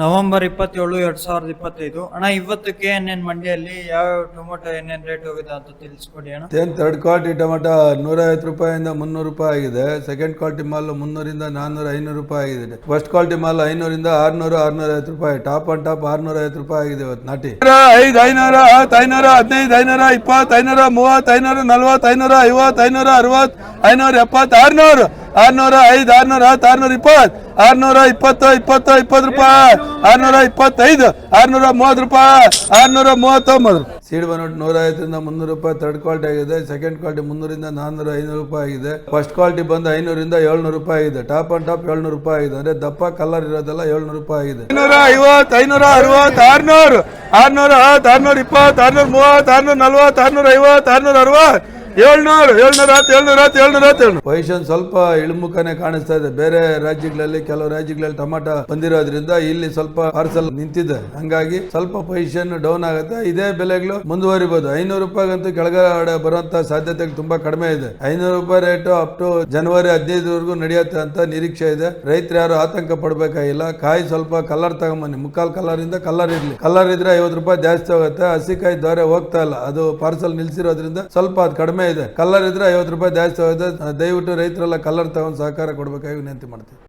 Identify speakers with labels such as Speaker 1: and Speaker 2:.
Speaker 1: November ಇಪ್ಪತ್ತೇಳು ಎರಡ್ ಸಾವಿರದ ಇಪ್ಪತ್ತೈದು. ಅಣ್ಣ ಇವತ್ತು ಕೆ ಎನ್ ಎನ್ ಮಂಡಿಯಲ್ಲಿ ಯಾವ ಟೊಮೊಟೊ ಏನೇನ್ ರೇಟ್ ಹೋಗಿದೆ ಅಂತ ತಿಳಿಸ್ಕೊಡಿ ಅಣ್ಣ.
Speaker 2: ಏನ್ ಥರ್ಡ್ ಕ್ವಾಲಿಟಿ ಟೊಮೆಟೊ ನೂರೈವತ್ತು ರೂಪಾಯಿಂದ ಮುನ್ನೂರು ರೂಪಾಯಿ ಆಗಿದೆ. ಸೆಕೆಂಡ್ ಕ್ವಾಲಿಟಿ ಮಾಲ್ ಮುನ್ನೂರಿಂದ ನಾನ್ನೂರ ಐನೂರು ರೂಪಾಯಿ ಆಗಿದೆ. ಫಸ್ಟ್ ಕ್ವಾಲಿಟಿ ಮಾಲ್ ಐನೂರಿಂದ ಆರ್ನೂರು ಆರ್ನೂರ ಐವತ್ತು ರೂಪಾಯಿ. ಟಾಪ್ ಅಂಡ್ ಟಾಪ್ ಆರ್ನೂರ ಐವತ್ತು ರೂಪಾಯಿ ಆಗಿದೆ ಇವತ್ತು ನಾಟಿ. ಐದು ಐನೂರ ಹತ್ತು ಐನೂರ ಹದಿನೈದು ಐನೂರ ಇಪ್ಪತ್ತು ಐನೂರ ಮೂವತ್ತು ಐನೂರ ನಲ್ವತ್ತು ಐನೂರ ಐವತ್ತು ಐನೂರ ಅರವತ್ತು ಐನೂರ ಎಪ್ಪತ್ತು ಆರ್ನೂರು. ಆರ್ನೂರ ಐದು ಆರ್ನೂರ ಹತ್ತು ಆರ್ನೂರ ಇಪ್ಪತ್ತು ಆರ್ನೂರ ಇಪ್ಪತ್ತು ಇಪ್ಪತ್ತು ಇಪ್ಪತ್ತು ರೂಪಾಯಿ ಆರ್ನೂರ ಇಪ್ಪತ್ತೈದು ಆರ್ನೂರ ಮೂವತ್ತು ರೂಪಾಯಿ ಆರ್ನೂರ ಮೂವತ್ತೊಂಬತ್ತು ಸೀಡ್ ಬಂದ್ಬಿಟ್ಟು ನೂರ ಐದರಿಂದ ಮುನ್ನೂರು ರೂಪಾಯಿ ಥರ್ಡ್ ಕ್ವಾಲಿಟಿ ಆಗಿದೆ ಸೆಕೆಂಡ್ ಕ್ವಾಲಿಟಿ ಮುನ್ನೂರಿಂದ ನಾನ್ನೂರ ಐನೂರು ರೂಪಾಯಿ ಆಗಿದೆ. ಫಸ್ಟ್ ಕ್ವಾಲಿಟಿ ಬಂದು ಐನೂರಿಂದ ಏಳ್ನೂರು ರೂಪಾಯಿ ಆಗಿದೆ. ಟಾಪ್ ಅಂಡ್ ಟಾಪ್ ಏಳ್ನೂರು ರೂಪಾಯಿ ಆಗಿದೆ. ಅಂದ್ರೆ ದಪ್ಪ ಕಲರ್ ಇರೋದೆಲ್ಲ ಏಳ್ನೂರು ರೂಪಾಯಿ ಆಗಿದೆ. ಐನೂರ ಐವತ್ತು ಐನೂರ ಅರವತ್ತು ಆರ್ನೂರು ಆರ್ನೂರ ಹತ್ತು ಆರ್ನೂರ ಇಪ್ಪತ್ತು ಆರ್ನೂರ ಮೂವತ್ತು ಆರ್ನೂರ ನಲ್ವತ್ತು ಆರ್ನೂರ ಐವತ್ತು ಆರ್ನೂರ ಅರವತ್ತು. ಪೊಸಿಷನ್ ಸ್ವಲ್ಪ ಇಳಿಮುಖನೇ ಕಾಣಿಸ್ತಾ ಇದೆ. ಬೇರೆ ರಾಜ್ಯಗಳಲ್ಲಿ, ಕೆಲವು ರಾಜ್ಯಗಳಲ್ಲಿ ಟೊಮಾಟೊ ಬಂದಿರೋದ್ರಿಂದ ಇಲ್ಲಿ ಸ್ವಲ್ಪ ಪಾರ್ಸಲ್ ನಿಂತಿದೆ. ಹಂಗಾಗಿ ಸ್ವಲ್ಪ ಪೊಸಿಷನ್ ಡೌನ್ ಆಗುತ್ತೆ. ಇದೇ ಬೆಲೆಗಳು ಮುಂದುವರಿಬಹುದು ಐನೂರು ರೂಪಾಯಿಗಂತೂ ಕೆಳಗಡೆ ಬರುವಂತ ಸಾಧ್ಯತೆ ತುಂಬಾ ಕಡಿಮೆ ಇದೆ. ಐನೂರು ರೂಪಾಯಿ ರೇಟ್ ಅಪ್ ಟು ಜನವರಿ ಹದಿನೈದುವರೆಗೂ ನಡೆಯುತ್ತೆ ಅಂತ ನಿರೀಕ್ಷೆ ಇದೆ. ರೈತರು ಯಾರು ಆತಂಕ ಪಡಬೇಕಾಗಿಲ್ಲ. ಕಾಯಿ ಸ್ವಲ್ಪ ಕಲರ್ ತಗೊಂಬನ್ನಿ. ಮುಕ್ಕಾಲ್ ಕಲರಿಂದ ಕಲರ್ ಇರ್ಲಿ. ಕಲರ್ ಇದ್ರೆ ಐವತ್ತು ರೂಪಾಯಿ ಜಾಸ್ತಿ ಹೋಗುತ್ತೆ ಹಸಿಕಾಯಿ ದೊರೆ ಹೋಗ್ತಾ ಇಲ್ಲ. ಅದು ಪಾರ್ಸಲ್ ನಿಲ್ಸಿರೋದ್ರಿಂದ ಸ್ವಲ್ಪ ಅದು ಕಡಿಮೆ ಇದೆ. ಕಲ್ಲರ್ ಇದ್ರೆ ಐವತ್ತು ರೂಪಾಯಿ ಜಾಸ್ತಿ ಹೋಗಿದೆ ದಯವಿಟ್ಟು ರೈತರೆಲ್ಲ ಕಲ್ಲರ್ ತಗೊಂಡು ಸಹಕಾರ ಕೊಡಬೇಕಾಗಿ ವಿನಂತಿ ಮಾಡ್ತೀವಿ